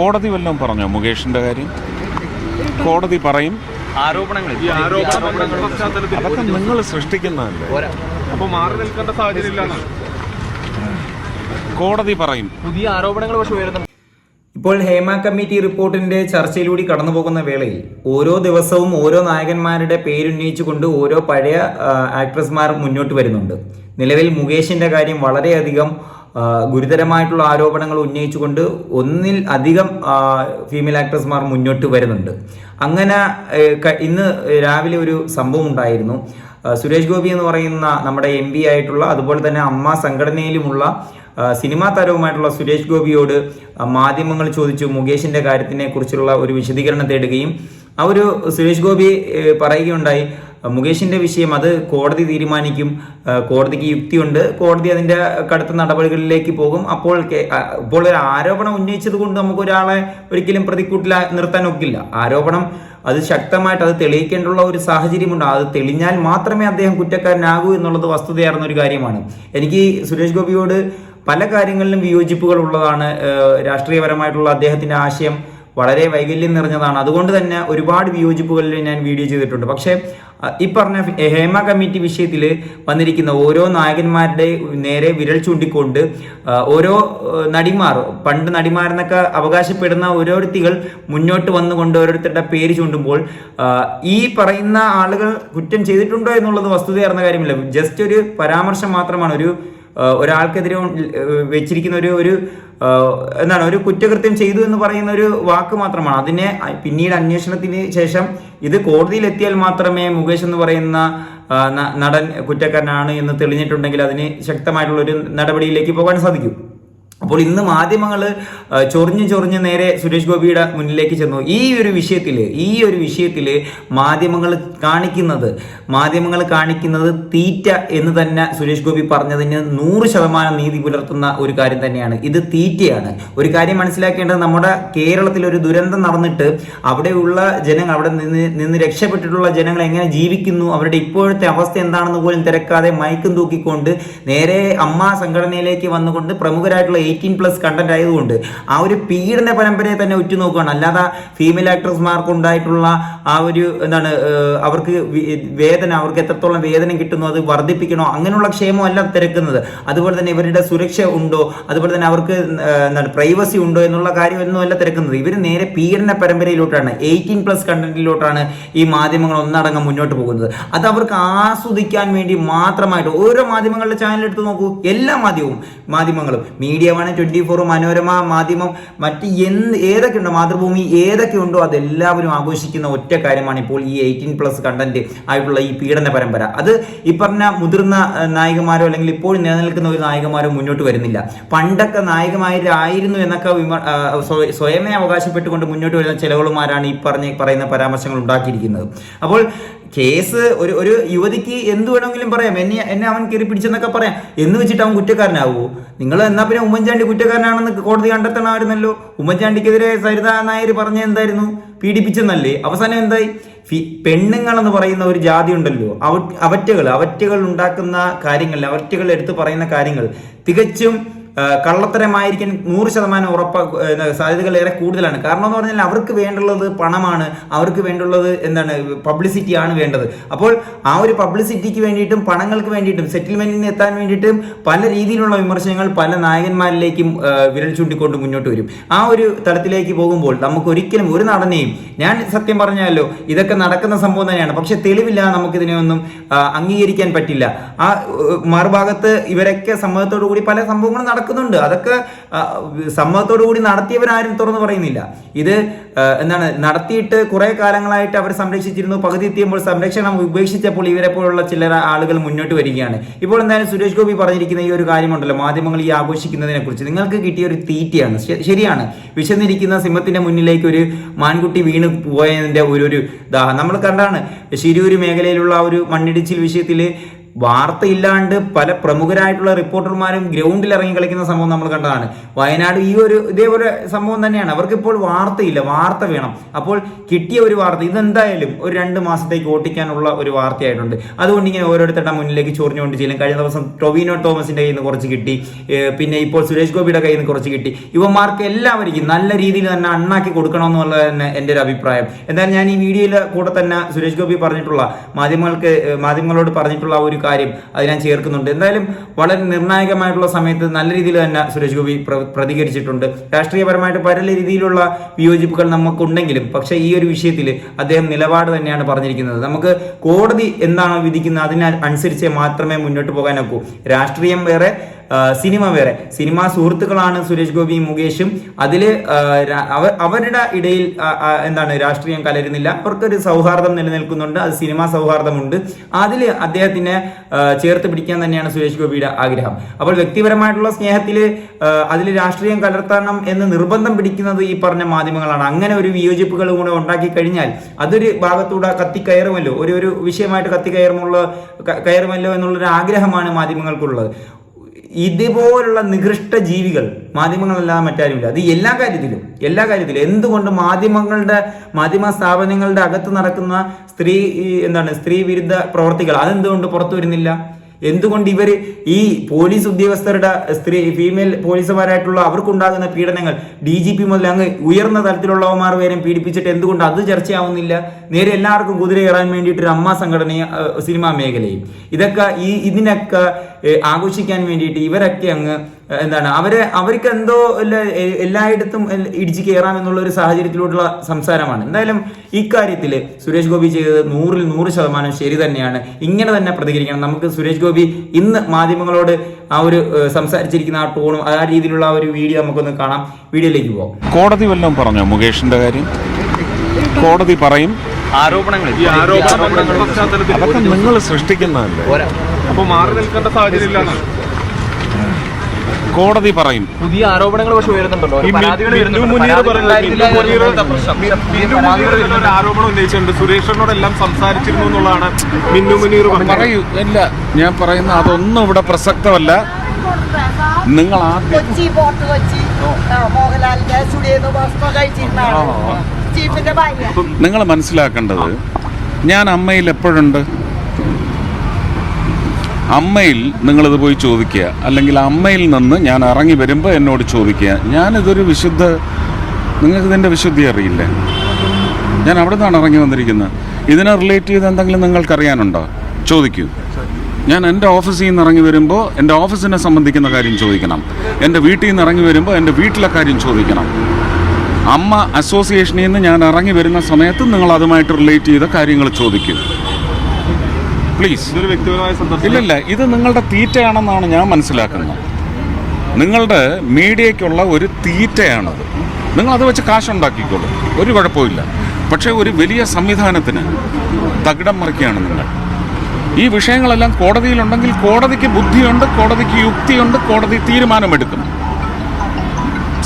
കോടതി വല്ലതും പറഞ്ഞോ മുകേഷിന്റെ കാര്യം? കോടതി പറയും. ആരോപണങ്ങൾ അതൊക്കെ നിങ്ങൾ സൃഷ്ടിക്കുന്നതല്ലേ? അപ്പോൾ അപ്പൊ മാറി നിൽക്കേണ്ട സാഹചര്യം കോടതി പറയും. പുതിയ ആരോപണങ്ങൾ പക്ഷെ ഉയരുന്നു ഇപ്പോൾ ഹേമ കമ്മിറ്റി റിപ്പോർട്ടിന്റെ ചർച്ചയിലൂടെ കടന്നു പോകുന്ന വേളയിൽ ഓരോ ദിവസവും ഓരോ നായകന്മാരുടെ പേരുന്നയിച്ചുകൊണ്ട് ഓരോ പഴയ ആക്ട്രസ്മാർ മുന്നോട്ട് വരുന്നുണ്ട്. നിലവിൽ മുകേഷിന്റെ കാര്യം വളരെയധികം ഗുരുതരമായിട്ടുള്ള ആരോപണങ്ങൾ ഉന്നയിച്ചുകൊണ്ട് ഒന്നിൽ അധികം ഫീമെയിൽ ആക്ട്രസ്മാർ മുന്നോട്ട് വരുന്നുണ്ട്. അങ്ങനെ ഇന്ന് രാവിലെ ഒരു സംഭവം ഉണ്ടായിരുന്നു. സുരേഷ് ഗോപി എന്ന് പറയുന്ന നമ്മുടെ എം ആയിട്ടുള്ള അതുപോലെ തന്നെ അമ്മ സംഘടനയിലുമുള്ള സിനിമാ താരവുമായിട്ടുള്ള സുരേഷ് ഗോപിയോട് മാധ്യമങ്ങൾ ചോദിച്ചു മുകേഷിന്റെ കാര്യത്തിനെ കുറിച്ചുള്ള ഒരു വിശദീകരണം തേടുകയും ആ ഒരു സുരേഷ് ഗോപി പറയുകയുണ്ടായി മുകേഷിന്റെ വിഷയം അത് കോടതി തീരുമാനിക്കും. കോടതിക്ക് യുക്തിയുണ്ട്. കോടതി അതിന്റെ കടുത്ത നടപടികളിലേക്ക് പോകും. അപ്പോൾ ഇപ്പോൾ ഒരു ആരോപണം ഉന്നയിച്ചത് കൊണ്ട് നമുക്ക് ഒരാളെ ഒരിക്കലും പ്രതിക്കൂട്ടിൽ നിർത്താൻ ഒക്കില്ല. ആരോപണം അത് ശക്തമായിട്ട് അത് തെളിയിക്കേണ്ടുള്ള ഒരു സാഹചര്യമുണ്ട്. അത് തെളിഞ്ഞാൽ മാത്രമേ അദ്ദേഹം കുറ്റക്കാരനാകൂ എന്നുള്ളത് വസ്തുതയാർന്ന ഒരു കാര്യമാണ്. എനിക്ക് സുരേഷ് ഗോപിയോട് പല കാര്യങ്ങളിലും വിയോജിപ്പുകൾ ഉള്ളതാണ് രാഷ്ട്രീയപരമായിട്ടുള്ള അദ്ദേഹത്തിന്റെ ആശയം. വളരെ വൈകല്യം നിറഞ്ഞതാണ്. അതുകൊണ്ട് തന്നെ ഒരുപാട് വിയോജിപ്പുകളിൽ ഞാൻ വീഡിയോ ചെയ്തിട്ടുണ്ട്. പക്ഷേ ഈ പറഞ്ഞ ഹേമ കമ്മിറ്റി വിഷയത്തിൽ വന്നിരിക്കുന്ന ഓരോ നായകന്മാരുടെ നേരെ വിരൽ ചൂണ്ടിക്കൊണ്ട് ഓരോ നടിമാർ പണ്ട് നടിമാരെന്നൊക്കെ അവകാശപ്പെടുന്ന ഓരോരുത്തികൾ മുന്നോട്ട് വന്നുകൊണ്ട് ഓരോരുത്തരുടെ പേര് ചൂണ്ടുമ്പോൾ ഈ പറയുന്ന ആളുകൾ കുറ്റം ചെയ്തിട്ടുണ്ടോ എന്നുള്ളത് വസ്തുതയായിരുന്ന കാര്യമില്ല. ജസ്റ്റ് ഒരു പരാമർശം മാത്രമാണ്. ഒരു ഒരാൾക്കെതിരെ വെച്ചിരിക്കുന്ന ഒരു ഒരു എന്താണ് ഒരു കുറ്റകൃത്യം ചെയ്തു എന്ന് പറയുന്ന ഒരു വാക്ക് മാത്രമാണ്. അതിനെ പിന്നീട് അന്വേഷണത്തിന് ശേഷം ഇത് കോടതിയിൽ എത്തിയാൽ മാത്രമേ മുകേഷ് എന്ന് പറയുന്ന നടൻ കുറ്റക്കാരനാണ് എന്ന് തെളിഞ്ഞിട്ടുണ്ടെങ്കിൽ അതിന് ശക്തമായിട്ടുള്ള ഒരു നടപടിയിലേക്ക് പോകാൻ സാധിക്കും. അപ്പോൾ ഇന്ന് മാധ്യമങ്ങൾ ചൊറിഞ്ഞ് ചൊറിഞ്ഞ് നേരെ സുരേഷ് ഗോപിയുടെ മുന്നിലേക്ക് ചെന്നു. ഈ ഒരു വിഷയത്തിൽ ഈ ഒരു വിഷയത്തിൽ മാധ്യമങ്ങൾ കാണിക്കുന്നത് മാധ്യമങ്ങൾ കാണിക്കുന്നത് തീറ്റ എന്ന് തന്നെ സുരേഷ് ഗോപി പറഞ്ഞതിന് നൂറ് ശതമാനം നീതി പുലർത്തുന്ന ഒരു കാര്യം തന്നെയാണ്. ഇത് തീറ്റയാണ്. ഒരു കാര്യം മനസ്സിലാക്കേണ്ടത് നമ്മുടെ കേരളത്തിൽ ഒരു ദുരന്തം നടന്നിട്ട് അവിടെയുള്ള ജനങ്ങൾ അവിടെ നിന്ന് നിന്ന് രക്ഷപ്പെട്ടിട്ടുള്ള ജനങ്ങൾ എങ്ങനെ ജീവിക്കുന്നു അവരുടെ ഇപ്പോഴത്തെ അവസ്ഥ എന്താണെന്ന് പോലും തിരക്കാതെ മയക്കും തൂക്കിക്കൊണ്ട് നേരെ അമ്മ സംഘടനയിലേക്ക് വന്നുകൊണ്ട് പ്രമുഖരായിട്ടുള്ള എയ്റ്റീൻ പ്ലസ് കണ്ടന്റ് ആയതുകൊണ്ട് ആ ഒരു പീഡന പരമ്പരയെ തന്നെ ഉറ്റുനോക്കുകയാണ്. അല്ലാതെ ഫീമെയിൽ ആക്ട്രസ്മാർക്ക് ഉണ്ടായിട്ടുള്ള ആ ഒരു എന്താണ് അവർക്ക് വേദന അവർക്ക് എത്രത്തോളം വേദന കിട്ടുന്നു അത് വർദ്ധിപ്പിക്കണോ അങ്ങനെയുള്ള ക്ഷേമം അല്ല തിരക്കുന്നത്. അതുപോലെ തന്നെ ഇവരുടെ സുരക്ഷ ഉണ്ടോ അതുപോലെ തന്നെ അവർക്ക് എന്താണ് പ്രൈവസി ഉണ്ടോ എന്നുള്ള കാര്യമൊന്നും അല്ല തിരക്കുന്നത്. ഇവർ നേരെ പീഡന പരമ്പരയിലോട്ടാണ് എയ്റ്റീൻ പ്ലസ് കണ്ടന്റിലോട്ടാണ് ഈ മാധ്യമങ്ങൾ ഒന്നടങ്കം മുന്നോട്ട് പോകുന്നത്. അത് അവർക്ക് ആസ്വദിക്കാൻ വേണ്ടി മാത്രമായിട്ട് ഓരോ മാധ്യമങ്ങളുടെ ചാനൽ എടുത്ത് നോക്കൂ. എല്ലാ മാധ്യമവും മാധ്യമങ്ങളും Media One Twenty Four Manorama Madhyamam മറ്റ് എന്ത് ഏതൊക്കെ ഉണ്ടോ മാതൃഭൂമി ഏതൊക്കെ ഉണ്ടോ അതെല്ലാവരും ആഘോഷിക്കുന്ന ഒറ്റ കാര്യമാണ് ഇപ്പോൾ ഈ എയ്റ്റീൻ പ്ലസ് കണ്ടന്റ് ആയിട്ടുള്ള ഈ പീഡന പരമ്പര. അത് ഈ പറഞ്ഞ മുതിർന്ന നായികമാരോ അല്ലെങ്കിൽ ഇപ്പോൾ നിലനിൽക്കുന്ന ഒരു നായികമാരോ മുന്നോട്ട് വരുന്നില്ല. പണ്ടൊക്കെ നായികമാരായിരുന്നു എന്നൊക്കെ വിമ- സ്വയമേ അവകാശപ്പെട്ടുകൊണ്ട് മുന്നോട്ട് വരുന്ന ചിലവുകളുമാരാണ് ഈ പറഞ്ഞ പറയുന്ന പരാമർശങ്ങൾ ഉണ്ടാക്കിയിരിക്കുന്നത്. അപ്പോൾ കേസ് ഒരു ഒരു യുവതിക്ക് എന്ത് വേണമെങ്കിലും പറയാം. എന്നെ എന്നെ അവൻ കയറി പിടിച്ചെന്നൊക്കെ പറയാം. എന്ന് വെച്ചിട്ട് അവൻ കുറ്റക്കാരനാവൂ? നിങ്ങൾ എന്നാ പിന്നെ ഉമ്മൻചാണ്ടി കുറ്റക്കാരനാണെന്ന് കോടതി കണ്ടെത്തണമായിരുന്നല്ലോ. ഉമ്മൻചാണ്ടിക്കെതിരെ സരിത നായർ പറഞ്ഞ എന്തായിരുന്നു? പീഡിപ്പിച്ചെന്നല്ലേ. അവസാനം എന്തായി? പെണ്ണുങ്ങൾ എന്ന് പറയുന്ന ഒരു ജാതി ഉണ്ടല്ലോ. അവ അവറ്റകൾ അവറ്റകൾ ഉണ്ടാക്കുന്ന കാര്യങ്ങൾ അവറ്റകൾ എടുത്തു പറയുന്ന കാര്യങ്ങൾ. തികച്ചും കള്ളത്തരമായിരിക്കാൻ നൂറ് ശതമാനം ഉറപ്പ സാധ്യതകൾ ഏറെ കൂടുതലാണ്. കാരണം എന്ന് പറഞ്ഞാൽ അവർക്ക് വേണ്ടുള്ളത് പണമാണ് അവർക്ക് വേണ്ടുള്ളത് എന്താണ് പബ്ലിസിറ്റി ആണ് വേണ്ടത്. അപ്പോൾ ആ ഒരു പബ്ലിസിറ്റിക്ക് വേണ്ടിയിട്ടും പണങ്ങൾക്ക് വേണ്ടിയിട്ടും സെറ്റിൽമെന്റിന് എത്താൻ വേണ്ടിയിട്ടും പല രീതിയിലുള്ള വിമർശനങ്ങൾ പല നായകന്മാരിലേക്കും വിരൽ ചൂണ്ടിക്കൊണ്ട് മുന്നോട്ട് വരും. ആ ഒരു തലത്തിലേക്ക് പോകുമ്പോൾ നമുക്ക് ഒരിക്കലും ഒരു നടനെയും ഞാൻ സത്യം പറഞ്ഞാലോ ഇതൊക്കെ നടക്കുന്ന സംഭവം തന്നെയാണ്. പക്ഷെ തെളിവില്ല നമുക്കിതിനെ ഒന്നും അംഗീകരിക്കാൻ പറ്റില്ല. ആ മറുഭാഗത്ത് ഇവരൊക്കെ സമ്മതത്തോടു കൂടി പല സംഭവങ്ങളും നടക്കുന്നുണ്ട്. അതൊക്കെ സമ്മതത്തോടു കൂടി നടത്തിയവരാരും തുറന്നു പറയുന്നില്ല. ഇത് എന്താണ് നടത്തിയിട്ട് കുറെ കാലങ്ങളായിട്ട് അവർ സംരക്ഷിച്ചിരുന്നു. പകുതി എത്തിയപ്പോൾ സംരക്ഷണം ഉപേക്ഷിച്ചപ്പോൾ ഇവരെ പോലുള്ള ചില ആളുകൾ മുന്നോട്ട് വരികയാണ്. ഇപ്പോൾ എന്തായാലും സുരേഷ് ഗോപി പറഞ്ഞിരിക്കുന്ന ഈ ഒരു കാര്യമുണ്ടല്ലോ. മാധ്യമങ്ങൾ ഈ ആഘോഷിക്കുന്നതിനെ കുറിച്ച് നിങ്ങൾക്ക് കിട്ടിയ ഒരു തീറ്റയാണ്. ശരിയാണ്. വിശന്നിരിക്കുന്ന സിംഹത്തിന്റെ മുന്നിലേക്ക് ഒരു മാൻകുട്ടി വീണ് പോയതിന്റെ ഒരു ഒരു ദാഹം. നമ്മൾ കണ്ടാണ് ശിരൂര് മേഖലയിലുള്ള ഒരു മണ്ണിടിച്ചിൽ വിഷയത്തിൽ വാർത്തയില്ലാണ്ട് പല പ്രമുഖരായിട്ടുള്ള റിപ്പോർട്ടർമാരും ഗ്രൗണ്ടിൽ ഇറങ്ങി കളിക്കുന്ന സംഭവം നമ്മൾ കണ്ടതാണ്. വയനാട് ഈ ഒരു ഇതേപോലെ സംഭവം തന്നെയാണ്. അവർക്ക് ഇപ്പോൾ വാർത്തയില്ല. വാർത്ത വേണം. അപ്പോൾ കിട്ടിയ ഒരു വാർത്ത ഇതെന്തായാലും ഒരു രണ്ട് മാസത്തേക്ക് ഓട്ടിക്കാനുള്ള ഒരു വാർത്തയായിട്ടുണ്ട്. അതുകൊണ്ട് ഇങ്ങനെ ഓരോരുത്തരുടെ മുന്നിലേക്ക് ചൊറിഞ്ഞുകൊണ്ട് ചെയ്യും കഴിഞ്ഞ ദിവസം ടൊവിനോ തോമസിന്റെ കയ്യിൽ നിന്ന് കുറച്ച് കിട്ടി. പിന്നെ ഇപ്പോൾ സുരേഷ് ഗോപിയുടെ കയ്യിൽ നിന്ന് കുറച്ച് കിട്ടി. ഇവന്മാർക്ക് എല്ലാവർക്കും നല്ല രീതിയിൽ തന്നെ അണ്ണാക്കി കൊടുക്കണമെന്നുള്ളത് തന്നെ എന്റെ ഒരു അഭിപ്രായം. എന്തായാലും ഞാൻ ഈ വീഡിയോയിൽ കൂടെ തന്നെ സുരേഷ് ഗോപി പറഞ്ഞിട്ടുള്ള മാധ്യമങ്ങൾക്ക് മാധ്യമങ്ങളോട് പറഞ്ഞിട്ടുള്ള ഒരു കാര്യം അത് ഞാൻ ചേർക്കുന്നുണ്ട്. എന്തായാലും വളരെ നിർണായകമായിട്ടുള്ള സമയത്ത് നല്ല രീതിയിൽ തന്നെ സുരേഷ് ഗോപി പ്ര- പ്രതികരിച്ചിട്ടുണ്ട്. രാഷ്ട്രീയപരമായിട്ട് പല രീതിയിലുള്ള വിയോജിപ്പുകൾ നമുക്കുണ്ടെങ്കിലും പക്ഷെ ഈ ഒരു വിഷയത്തിൽ അദ്ദേഹം നിലപാട് തന്നെയാണ് പറഞ്ഞിരിക്കുന്നത്. നമുക്ക് കോടതി എന്താണോ വിധിക്കുന്നത് അതിനനുസരിച്ച് മാത്രമേ മുന്നോട്ട് പോകാനൊക്കൂ. രാഷ്ട്രീയം വേറെ സിനിമ വേറെ. സിനിമാ സുഹൃത്തുക്കളാണ് സുരേഷ് ഗോപിയും മുകേഷും. അതിൽ അവരുടെ ഇടയിൽ എന്താണ് രാഷ്ട്രീയം കലരുന്നില്ല. അവർക്കൊരു സൗഹാർദ്ദം നിലനിൽക്കുന്നുണ്ട്. അത് സിനിമാ സൗഹാർദ്ദമുണ്ട്. അതിൽ അദ്ദേഹത്തിനെ ചേർത്ത് പിടിക്കാൻ തന്നെയാണ് സുരേഷ് ഗോപിയുടെ ആഗ്രഹം. അപ്പോൾ വ്യക്തിപരമായിട്ടുള്ള സ്നേഹത്തിൽ അതിൽ രാഷ്ട്രീയം കലർത്തണം എന്ന് നിർബന്ധം പിടിക്കുന്നത് ഈ പറഞ്ഞ മാധ്യമങ്ങളാണ്. അങ്ങനെ ഒരു വിയോജിപ്പുകൾ കൂടെ ഉണ്ടാക്കി കഴിഞ്ഞാൽ അതൊരു ഭാഗത്തൂടെ കത്തിക്കയറുമല്ലോ. ഒരു ഒരു വിഷയമായിട്ട് കത്തിക്കയറുമുള്ള കയറുമല്ലോ എന്നുള്ളൊരു ആഗ്രഹമാണ് മാധ്യമങ്ങൾക്കുള്ളത്. ഇതുപോലുള്ള നികൃഷ്ട ജീവികൾ മാധ്യമങ്ങളല്ലാതെ മറ്റാരുമില്ല. അത് എല്ലാ കാര്യത്തിലും എല്ലാ കാര്യത്തിലും. എന്തുകൊണ്ട് മാധ്യമങ്ങളുടെ മാധ്യമ സ്ഥാപനങ്ങളുടെ അകത്ത് നടക്കുന്ന സ്ത്രീ എന്താണ് സ്ത്രീ വിരുദ്ധ പ്രവർത്തികൾ അതെന്തുകൊണ്ട് പുറത്തു വരുന്നില്ല? എന്തുകൊണ്ട് ഇവർ ഈ പോലീസ് ഉദ്യോഗസ്ഥരുടെ സ്ത്രീ ഫീമെയിൽ പോലീസുമാരായിട്ടുള്ള അവർക്കുണ്ടാകുന്ന പീഡനങ്ങൾ ഡി ജി പി മുതൽ അങ്ങ് ഉയർന്ന തലത്തിലുള്ളവന്മാർ വരെ പീഡിപ്പിച്ചിട്ട് എന്തുകൊണ്ട് അത് ചർച്ചയാവുന്നില്ല? നേരെ എല്ലാവർക്കും കുതിര കയറാൻ വേണ്ടിയിട്ട് അമ്മ സംഘടനയും സിനിമാ മേഖലയും ഇതൊക്കെ ഈ ഇതിനൊക്കെ ആഘോഷിക്കാൻ വേണ്ടിയിട്ട് ഇവരൊക്കെ അങ്ങ് എന്താണ് അവരെ അവർക്ക് എന്തോ എല്ലായിടത്തും ഇടിച്ചു കയറാം എന്നുള്ള ഒരു സാഹചര്യത്തിലോട്ടുള്ള സംസാരമാണ്. എന്തായാലും ഇക്കാര്യത്തിൽ സുരേഷ് ഗോപി ചെയ്തത് നൂറിൽ നൂറ് ശതമാനം ശരി തന്നെയാണ്. ഇങ്ങനെ തന്നെ പ്രതികരിക്കണം. നമുക്ക് സുരേഷ് ഗോപി ഇന്ന് മാധ്യമങ്ങളോട് ആ ഒരു സംസാരിച്ചിരിക്കുന്ന ആ ടോണും ആ രീതിയിലുള്ള ആ ഒരു വീഡിയോ നമുക്കൊന്ന് കാണാം. വീഡിയോയിലേക്ക് പോകാം കോടതി വല്ലതും പറഞ്ഞോ മുകേഷിന്റെ കാര്യം? കോടതി പറയും. ആരോപണങ്ങൾ ഈ ആരോപണങ്ങളുടെ പശ്ചാത്തലത്തിൽ നിങ്ങൾ സൃഷ്ടിക്കുന്നതല്ലേ? അപ്പൊ മാറി നിൽക്കേണ്ട സാഹചര്യം ഇല്ലാന്ന് കോടതി പറയും. പുതിയ ആരോപണങ്ങൾ പക്ഷെ ഉയരുന്നുണ്ടല്ലോ. ആരോപണം ഉന്നയിച്ചിട്ടുണ്ട്. സുരേഷിനോടെല്ലാം സംസാരിച്ചിരുന്നു എന്നുള്ളതാണ് മിന്നു മുനീർ പറയൂ. ഇല്ല ഞാൻ പറയുന്ന അതൊന്നും ഇവിടെ പ്രസക്തമല്ല. നിങ്ങൾ കൊച്ചി പോർട്ട് കൊച്ചി. മോഹൻലാലിന്റെ സ്റ്റുഡിയോ ഭക്ഷണം കഴിച്ചിരുന്നാണ്. നിങ്ങൾ മനസ്സിലാക്കേണ്ടത് ഞാൻ അമ്മയിൽ എപ്പോഴുണ്ട്? അമ്മയിൽ നിങ്ങളിത് പോയി ചോദിക്കുക. അല്ലെങ്കിൽ അമ്മയിൽ നിന്ന് ഞാൻ ഇറങ്ങി വരുമ്പോൾ എന്നോട് ചോദിക്കുക. ഞാനിതൊരു വിശുദ്ധ നിങ്ങൾക്ക് ഇതിന്റെ വിശുദ്ധി അറിയില്ലേ? ഞാൻ അവിടെ നിന്നാണ് ഇറങ്ങി വന്നിരിക്കുന്നത്. ഇതിനെ റിലേറ്റ് ചെയ്ത് എന്തെങ്കിലും നിങ്ങൾക്കറിയാനുണ്ടോ? ചോദിക്കൂ. ഞാൻ എന്റെ ഓഫീസിൽ നിന്ന് ഇറങ്ങി വരുമ്പോൾ എന്റെ ഓഫീസിനെ സംബന്ധിക്കുന്ന കാര്യം ചോദിക്കണം. എന്റെ വീട്ടിൽ നിന്ന് ഇറങ്ങി വരുമ്പോൾ എന്റെ വീട്ടിലെ കാര്യം ചോദിക്കണം. അമ്മ അസോസിയേഷനിൽ നിന്ന് ഞാൻ ഇറങ്ങി വരുന്ന സമയത്ത് നിങ്ങൾ അതുമായിട്ട് റിലേറ്റ് ചെയ്ത കാര്യങ്ങൾ ചോദിക്കും. പ്ലീസ് ഇല്ലില്ല ഇത് നിങ്ങളുടെ തീറ്റയാണെന്നാണ് ഞാൻ മനസ്സിലാക്കുന്നത്. നിങ്ങളുടെ മീഡിയയ്ക്കുള്ള ഒരു തീറ്റയാണത്. നിങ്ങൾ അത് വെച്ച് കാശുണ്ടാക്കിക്കോളൂ. ഒരു കുഴപ്പമില്ല പക്ഷേ ഒരു വലിയ സംവിധാനത്തിന് തകിടം മറിക്കുകയാണ് നിങ്ങൾ. ഈ വിഷയങ്ങളെല്ലാം കോടതിയിലുണ്ടെങ്കിൽ കോടതിക്ക് ബുദ്ധിയുണ്ട് കോടതിക്ക് യുക്തിയുണ്ട് കോടതി തീരുമാനമെടുക്കും.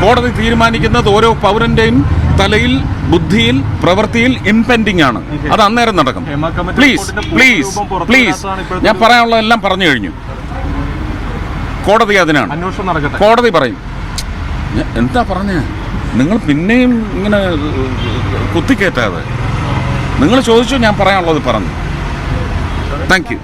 കോടതി തീരുമാനിക്കുന്നത് ഓരോ പൗരന്റെയും തലയിൽ ബുദ്ധിയിൽ പ്രവൃത്തിയിൽ ഇംപെൻഡിങ് ആണ്. അത് അന്നേരം നടക്കും. പ്ലീസ് പ്ലീസ് പ്ലീസ് ഞാൻ പറയാനുള്ളതെല്ലാം പറഞ്ഞു കഴിഞ്ഞു. കോടതി അതിനാണ്. കോടതി പറയും. എന്താ പറഞ്ഞ? നിങ്ങൾ പിന്നെയും ഇങ്ങനെ കുത്തിക്കേറ്റാതെ. നിങ്ങൾ ചോദിച്ചു ഞാൻ പറയാനുള്ളത് പറഞ്ഞു. Thank you